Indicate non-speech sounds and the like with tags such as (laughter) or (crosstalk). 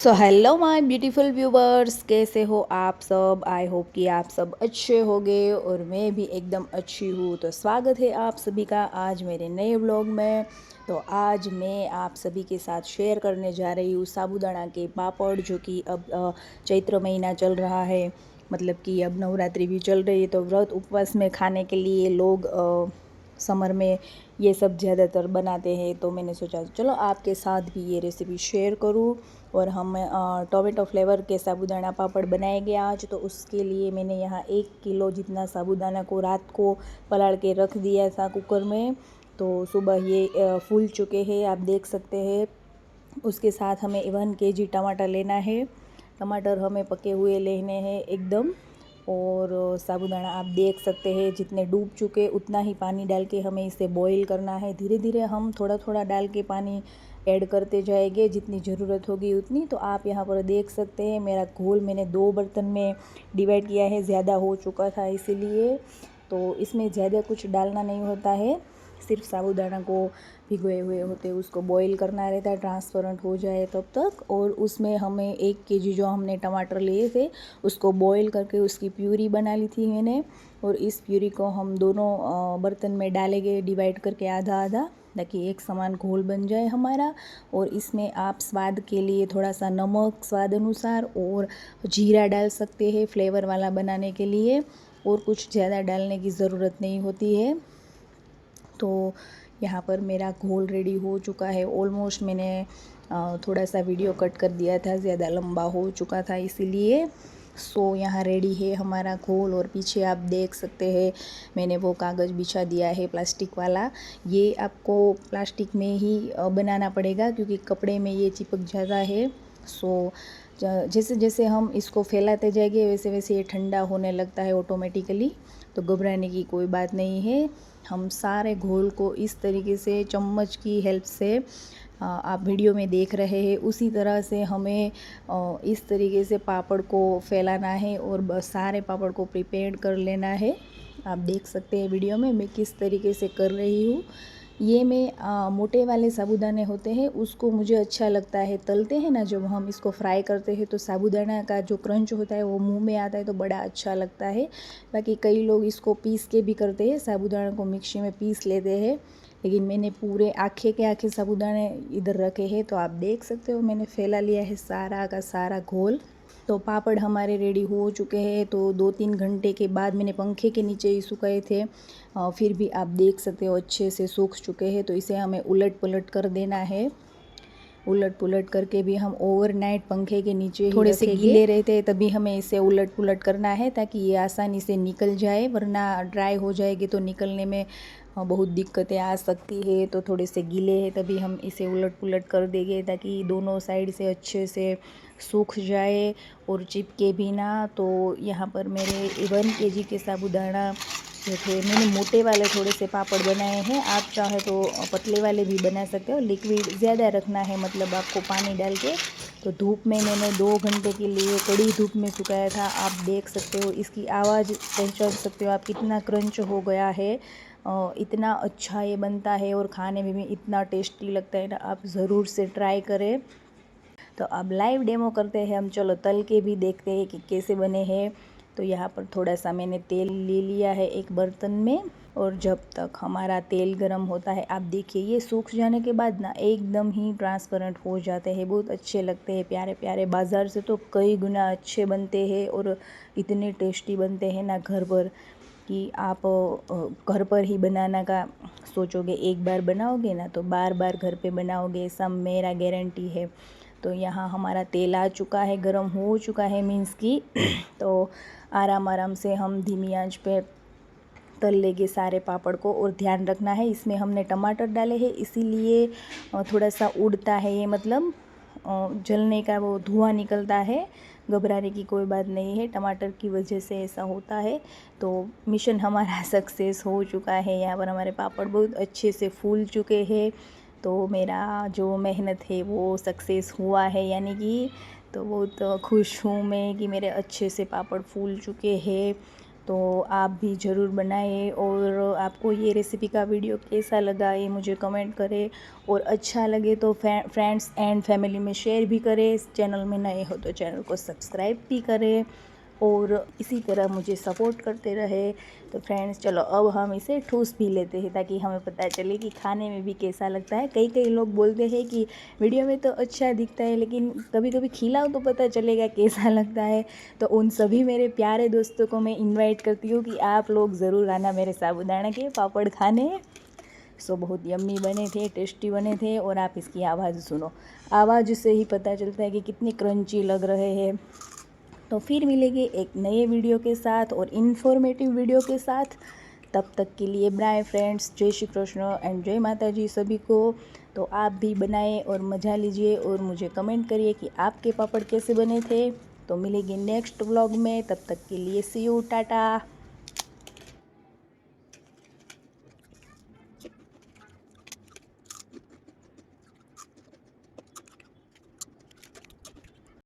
So hello my beautiful viewers कैसे हो आप सब? आई होप कि आप सब अच्छे होंगे और मैं भी एकदम अच्छी हूँ। तो स्वागत है आप सभी का आज मेरे नए व्लॉग में। तो आज मैं आप सभी के साथ शेयर करने जा रही हूँ साबूदाना के पापड़, जो कि अब चैत्र महीना चल रहा है। मतलब कि अब नवरात्रि भी चल रही है तो व्रत उपवास में खाने के लिए लोग समर में ये सब ज़्यादातर बनाते हैं तो मैंने सोचा, चलो आपके साथ भी ये रेसिपी शेयर करूँ। और हम टोमेटो फ्लेवर के साबुदाना पापड़ बनाएँगे आज तो उसके लिए मैंने यहाँ एक किलो जितना साबुदाना को रात को पलाड़ के रख दिया था कुकर में। तो सुबह ये फूल चुके हैं, आप देख सकते हैं। उसके साथ हमें वन के जी टमाटर लेना है। टमाटर हमें पके हुए लेने हैं एकदम। और साबुदाना आप देख सकते हैं, जितने डूब चुके, उतना ही पानी डाल के हमें इसे बॉईल करना है। धीरे धीरे हम थोड़ा थोड़ा डाल के पानी ऐड करते जाएँगे, जितनी ज़रूरत होगी उतनी। तो आप यहाँ पर देख सकते हैं, मेरा घोल मैंने दो बर्तन में डिवाइड किया है, ज़्यादा हो चुका था इसीलिए। तो इसमें ज़्यादा कुछ डालना नहीं होता है, सिर्फ़ साबुदाना को भिगोए हुए होते उसको बॉईल करना रहता है ट्रांसपेरेंट हो जाए तब तक और उसमें हमें एक के जी जो हमने टमाटर लिए थे, उसको बॉईल करके उसकी प्यूरी बना ली थी मैंने और इस प्यूरी को हम दोनों बर्तन में डालेंगे डिवाइड करके आधा आधा ताकि एक समान घोल बन जाए हमारा और इसमें आप स्वाद के लिए थोड़ा सा नमक स्वाद अनुसार और जीरा डाल सकते हैं फ्लेवर वाला बनाने के लिए और कुछ ज़्यादा डालने की ज़रूरत नहीं होती है। तो यहाँ पर मेरा घोल रेडी हो चुका है। ऑलमोस्ट मैंने थोड़ा सा वीडियो कट कर दिया था, ज़्यादा लंबा हो चुका था, इसीलिए सो यहाँ रेडी है हमारा घोल और पीछे आप देख सकते हैं, मैंने वो कागज़ बिछा दिया है प्लास्टिक वाला। ये आपको प्लास्टिक में ही बनाना पड़ेगा क्योंकि कपड़े में ये चिपक जाता है। सो जैसे जैसे हम इसको फैलाते जाएँगे वैसे वैसे ये ठंडा होने लगता है ऑटोमेटिकली तो घबराने की कोई बात नहीं है। हम सारे घोल को इस तरीके से, चम्मच की हेल्प से आप वीडियो में देख रहे हैं। उसी तरह से हमें इस तरीके से पापड़ को फैलाना है और सारे पापड़ को प्रिपेयर कर लेना है। आप देख सकते हैं वीडियो में मैं किस तरीके से कर रही हूँ। ये में आ, मोटे वाले साबूदाने होते हैं उसको मुझे अच्छा लगता है। तलते हैं ना जब हम इसको फ्राई करते हैं तो साबूदाना का जो क्रंच होता है वो मुँह में आता है तो बड़ा अच्छा लगता है। बाकी कई लोग इसको पीस के भी करते हैं साबूदाना को मिक्सी में पीस लेते हैं। लेकिन मैंने पूरे आखे के आखे साबुदाने इधर रखे हैं तो आप देख सकते हो मैंने फैला लिया है सारा का सारा घोल। तो पापड़ हमारे रेडी हो चुके हैं तो दो तीन घंटे के बाद मैंने पंखे के नीचे ही सुखाए थे फिर भी आप देख सकते हो अच्छे से सूख चुके हैं तो इसे हमें उलट पलट कर देना है। उलट पुलट करके भी हम ओवरनाइट पंखे के नीचे थोड़े से गीले रहते हैं तभी हमें इसे उलट पुलट करना है ताकि ये आसानी से निकल जाए वरना ड्राई हो जाएगी तो निकलने में बहुत दिक्कतें आ सकती है तो थोड़े से गीले हैं, तभी हम इसे उलट पुलट कर देंगे ताकि दोनों साइड से अच्छे से सूख जाए और चिपके भी ना। तो यहाँ पर मेरे वन के जी के साबुदाना जो थे, मैंने मोटे वाले थोड़े से पापड़ बनाए हैं। आप चाहे तो पतले वाले भी बना सकते हो। लिक्विड ज़्यादा रखना है मतलब आपको पानी डाल के। तो धूप में मैंने दो घंटे के लिए कड़ी धूप में सुखाया था। आप देख सकते हो, इसकी आवाज़ पहचान सकते हो आप कितना क्रंच हो गया है। इतना अच्छा ये बनता है और खाने में भी इतना टेस्टी लगता है ना, आप ज़रूर से ट्राई करें। तो अब लाइव डेमो करते हैं हम, चलो तल के भी देखते हैं कि कैसे बने हैं। तो यहाँ पर थोड़ा सा मैंने तेल ले लिया है एक बर्तन में, और जब तक हमारा तेल गर्म होता है, आप देखिए ये सूख जाने के बाद ना एकदम ही ट्रांसपेरेंट हो जाते हैं, बहुत अच्छे लगते हैं प्यारे प्यारे बाज़ार से तो कई गुना अच्छे बनते हैं और इतने टेस्टी बनते हैं ना घर पर। कि आप घर पर ही बनाना का सोचोगे, एक बार बनाओगे ना तो बार बार घर पे बनाओगे, सब मेरा गारंटी है। तो यहाँ हमारा तेल आ चुका है, गर्म हो चुका है मीन्स की (clears throat) तो आराम आराम से हम धीमी आँच पे तल लेंगे सारे पापड़ को और ध्यान रखना है, इसमें हमने टमाटर डाले हैं, इसीलिए थोड़ा सा उड़ता है ये मतलब। जलने का वो धुआँ निकलता है, घबराने की कोई बात नहीं है, टमाटर की वजह से ऐसा होता है। तो मिशन हमारा (laughs) सक्सेस हो चुका है, यहाँ पर हमारे पापड़ बहुत अच्छे से फूल चुके हैं। तो मेरा जो मेहनत है वो सक्सेस हुआ है, यानी कि तो बहुत खुश हूँ मैं कि मेरे अच्छे से पापड़ फूल चुके हैं। तो आप भी ज़रूर बनाएँ और आपको ये रेसिपी का वीडियो कैसा लगा ये मुझे कमेंट करें और अच्छा लगे तो फ्रेंड्स एंड फैमिली में शेयर भी करें। चैनल में नए हो तो चैनल को सब्सक्राइब भी करें। और इसी तरह मुझे सपोर्ट करते रहे। तो फ्रेंड्स चलो, अब हम इसे ठूस भी लेते हैं ताकि हमें पता चले कि खाने में भी कैसा लगता है। कई कई लोग बोलते हैं कि वीडियो में तो अच्छा दिखता है, लेकिन कभी कभी खिलाओ तो पता चलेगा कैसा (laughs) लगता है। तो उन सभी मेरे प्यारे दोस्तों को मैं इन्वाइट करती हूँ कि आप लोग ज़रूर आना मेरे साबुदाना के पापड़ खाने। सो बहुत यम्मी बने थे टेस्टी बने थे और आप इसकी आवाज़ सुनो। आवाज़ से ही पता चलता है कि कितने क्रंची लग रहे हैं। तो फिर मिलेंगे एक नए वीडियो के साथ और इन्फॉर्मेटिव वीडियो के साथ। तब तक के लिए बनाए फ्रेंड्स जय श्री कृष्ण एंड जय माता जी सभी को। तो आप भी बनाएँ और मज़ा लीजिए और मुझे कमेंट करिए कि आपके पापड़ कैसे बने थे। तो मिलेगी नेक्स्ट व्लॉग में। तब तक के लिए सी यू टाटा।